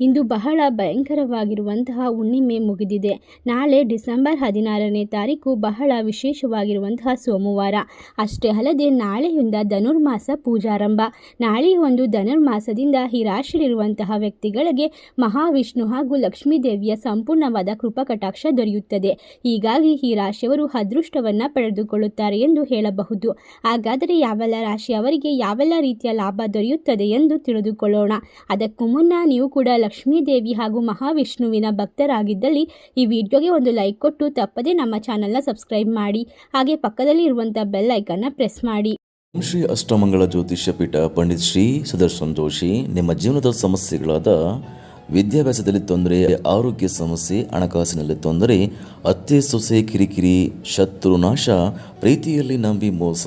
ಇಂದು ಬಹಳ ಭಯಂಕರವಾಗಿರುವಂತಹ ಹುಣ್ಣಿಮೆ ಮುಗಿದಿದೆ. ನಾಳೆ ಡಿಸೆಂಬರ್ ಹದಿನಾರನೇ ತಾರೀಕು ಬಹಳ ವಿಶೇಷವಾಗಿರುವಂತಹ ಸೋಮವಾರ. ಅಷ್ಟೇ ಅಲ್ಲದೆ ನಾಳೆಯಿಂದ ಧನುರ್ಮಾಸ ಪೂಜಾರಂಭ. ನಾಳೆ ಒಂದು ಧನುರ್ಮಾಸದಿಂದ ಈ ವ್ಯಕ್ತಿಗಳಿಗೆ ಮಹಾವಿಷ್ಣು ಹಾಗೂ ಲಕ್ಷ್ಮೀ ದೇವಿಯ ಸಂಪೂರ್ಣವಾದ ಕೃಪಕಟಾಕ್ಷ ದೊರೆಯುತ್ತದೆ. ಹೀಗಾಗಿ ಈ ರಾಶಿಯವರು ಅದೃಷ್ಟವನ್ನು ಪಡೆದುಕೊಳ್ಳುತ್ತಾರೆ ಎಂದು ಹೇಳಬಹುದು. ಹಾಗಾದರೆ ಯಾವೆಲ್ಲ ರಾಶಿಯವರಿಗೆ ಯಾವೆಲ್ಲ ರೀತಿಯ ಲಾಭ ದೊರೆಯುತ್ತದೆ ಎಂದು ತಿಳಿದುಕೊಳ್ಳೋಣ. ಅದಕ್ಕೂ ಮುನ್ನ ನೀವು ಕೂಡ ಲಕ್ಷ್ಮೀ ದೇವಿ ಹಾಗೂ ಮಹಾವಿಷ್ಣುವಿನ ಭಕ್ತರಾಗಿದ್ದಲ್ಲಿ ಈ ವಿಡಿಯೋಗೆ ಒಂದು ಲೈಕ್ ಕೊಟ್ಟು ತಪ್ಪದೇ ನಮ್ಮ ಚಾನಲ್ನ ಸಬ್ಸ್ಕ್ರೈಬ್ ಮಾಡಿ. ಹಾಗೆ ಪಕ್ಕದಲ್ಲಿ ಇರುವಂಥ ಬೆಲ್ ಐಕನ್ನ ಪ್ರೆಸ್ ಮಾಡಿ. ಶ್ರೀ ಅಷ್ಟಮಂಗಳ ಜ್ಯೋತಿಷ್ಯ ಪೀಠ ಪಂಡಿತ್ ಶ್ರೀ ಸುದರ್ಶನ್ ಜೋಶಿ ನಿಮ್ಮ ಜೀವನದ ಸಮಸ್ಯೆಗಳಾದ ವಿದ್ಯಾಭ್ಯಾಸದಲ್ಲಿ ತೊಂದರೆ, ಆರೋಗ್ಯ ಸಮಸ್ಯೆ, ಹಣಕಾಸಿನಲ್ಲಿ ತೊಂದರೆ, ಅತ್ತೆ ಸೊಸೆ ಕಿರಿಕಿರಿ, ಶತ್ರು ನಾಶ, ಪ್ರೀತಿಯಲ್ಲಿ ನಂಬಿ ಮೋಸ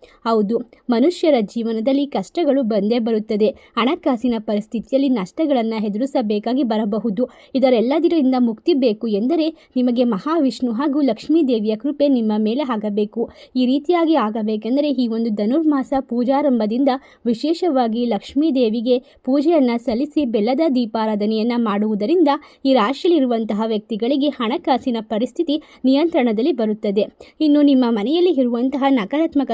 ಹೌದು, ಮನುಷ್ಯರ ಜೀವನದಲ್ಲಿ ಕಷ್ಟಗಳು ಬಂದೇ ಬರುತ್ತದೆ. ಹಣಕಾಸಿನ ಪರಿಸ್ಥಿತಿಯಲ್ಲಿ ನಷ್ಟಗಳನ್ನು ಎದುರಿಸಬೇಕಾಗಿ ಬರಬಹುದು. ಇದರೆಲ್ಲದರಿಂದ ಮುಕ್ತಿ ಬೇಕು ಎಂದರೆ ನಿಮಗೆ ಮಹಾವಿಷ್ಣು ಹಾಗೂ ಲಕ್ಷ್ಮೀ ದೇವಿಯ ಕೃಪೆ ನಿಮ್ಮ ಮೇಲೆ ಆಗಬೇಕು. ಈ ರೀತಿಯಾಗಿ ಆಗಬೇಕೆಂದರೆ ಈ ಒಂದು ಧನುರ್ಮಾಸ ಪೂಜಾರಂಭದಿಂದ ವಿಶೇಷವಾಗಿ ಲಕ್ಷ್ಮೀ ದೇವಿಗೆ ಪೂಜೆಯನ್ನು ಸಲ್ಲಿಸಿ ಬೆಲ್ಲದ ದೀಪಾರಾಧನೆಯನ್ನು ಮಾಡುವುದರಿಂದ ಈ ರಾಶಿಯಲ್ಲಿರುವಂತಹ ವ್ಯಕ್ತಿಗಳಿಗೆ ಹಣಕಾಸಿನ ಪರಿಸ್ಥಿತಿ ನಿಯಂತ್ರಣದಲ್ಲಿ ಬರುತ್ತದೆ. ಇನ್ನು ನಿಮ್ಮ ಮನೆಯಲ್ಲಿ ಇರುವಂತಹ ನಕಾರಾತ್ಮಕ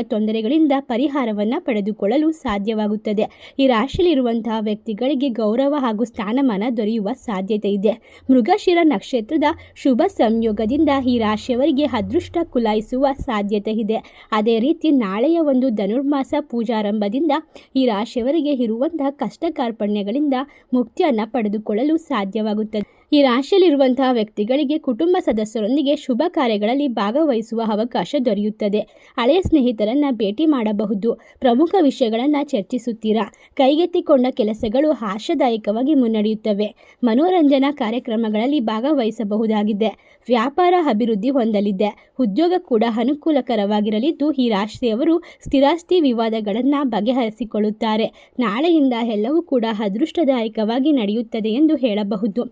ತೊಂದರೆಗಳಿಂದ ಪರಿಹಾರವನ್ನು ಪಡೆದುಕೊಳ್ಳಲು ಸಾಧ್ಯವಾಗುತ್ತದೆ. ಈ ರಾಶಿಯಲ್ಲಿರುವಂತಹ ವ್ಯಕ್ತಿಗಳಿಗೆ ಗೌರವ ಹಾಗೂ ಸ್ಥಾನಮಾನ ದೊರೆಯುವ ಸಾಧ್ಯತೆ ಇದೆ. ಮೃಗಶಿರ ನಕ್ಷತ್ರದ ಶುಭ ಸಂಯೋಗದಿಂದ ಈ ರಾಶಿಯವರಿಗೆ ಅದೃಷ್ಟ ಕುಲಾಯಿಸುವ ಸಾಧ್ಯತೆ ಇದೆ. ಅದೇ ರೀತಿ ನಾಳೆಯ ಒಂದು ಧನುರ್ಮಾಸ ಪೂಜಾರಂಭದಿಂದ ಈ ರಾಶಿಯವರಿಗೆ ಇರುವಂತಹ ಕಷ್ಟ ಕಾರ್ಪಣ್ಯಗಳಿಂದ ಮುಕ್ತಿಯನ್ನು ಪಡೆದುಕೊಳ್ಳಲು ಸಾಧ್ಯವಾಗುತ್ತದೆ. ಈ ರಾಶಿಯಲ್ಲಿರುವಂತಹ ವ್ಯಕ್ತಿಗಳಿಗೆ, ಕುಟುಂಬ ಸದಸ್ಯರೊಂದಿಗೆ ಶುಭ ಕಾರ್ಯಗಳಲ್ಲಿ ಭಾಗವಹಿಸುವ ಅವಕಾಶ ದೊರೆಯುತ್ತದೆ. ಹಳೆಯ ಸ್ನೇಹಿತರನ್ನು ಭೇಟಿ ಮಾಡಬಹುದು. ಪ್ರಮುಖ ವಿಷಯಗಳನ್ನು ಚರ್ಚಿಸುತ್ತೀರಾ? ಕೈಗೆತ್ತಿಕೊಂಡ ಕೆಲಸಗಳು ಆಶಾದಾಯಕವಾಗಿ ಮುನ್ನಡೆಯುತ್ತವೆ. ಮನೋರಂಜನಾ ಕಾರ್ಯಕ್ರಮಗಳಲ್ಲಿ ಭಾಗವಹಿಸಬಹುದಾಗಿದೆ. ವ್ಯಾಪಾರ ಅಭಿವೃದ್ಧಿ ಹೊಂದಲಿದೆ. ಉದ್ಯೋಗ ಕೂಡ ಅನುಕೂಲಕರವಾಗಿರಲಿದ್ದು, ಈ ರಾಶಿಯವರು ಸ್ಥಿರಾಸ್ತಿ ವಿವಾದಗಳನ್ನು ಬಗೆಹರಿಸಿಕೊಳ್ಳುತ್ತಾರೆ. ನಾಳೆಯಿಂದ ಎಲ್ಲವೂ ಕೂಡ ಅದೃಷ್ಟದಾಯಕವಾಗಿ ನಡೆಯುತ್ತದೆ ಎಂದು ಹೇಳಬಹುದು.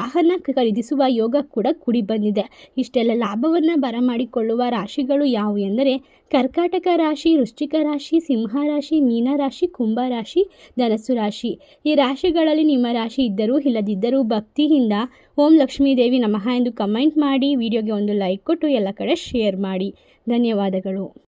ವಾಹನ ಖರೀದಿಸುವ ಯೋಗ ಕೂಡ ಕೂಡಿ ಬಂದಿದೆ. ಇಷ್ಟೆಲ್ಲ ಲಾಭವನ್ನು ಬರಮಾಡಿಕೊಳ್ಳುವ ರಾಶಿಗಳು ಯಾವುವು ಎಂದರೆ, ಕರ್ಕಾಟಕ ರಾಶಿ, ವೃಶ್ಚಿಕ ರಾಶಿ, ಸಿಂಹ ರಾಶಿ, ಮೀನ ರಾಶಿ, ಕುಂಭ ರಾಶಿ, ಧನಸ್ಸು ರಾಶಿ. ಈ ರಾಶಿಗಳಲ್ಲಿ ನಿಮ್ಮ ರಾಶಿ ಇದ್ದರೂ ಇಲ್ಲದಿದ್ದರೂ ಭಕ್ತಿಯಿಂದ ಓಂ ಲಕ್ಷ್ಮೀ ದೇವಿ ನಮಃ ಎಂದು ಕಮೆಂಟ್ ಮಾಡಿ, ವಿಡಿಯೋಗೆ ಒಂದು ಲೈಕ್ ಕೊಟ್ಟು ಎಲ್ಲ ಕಡೆ ಶೇರ್ ಮಾಡಿ. ಧನ್ಯವಾದಗಳು.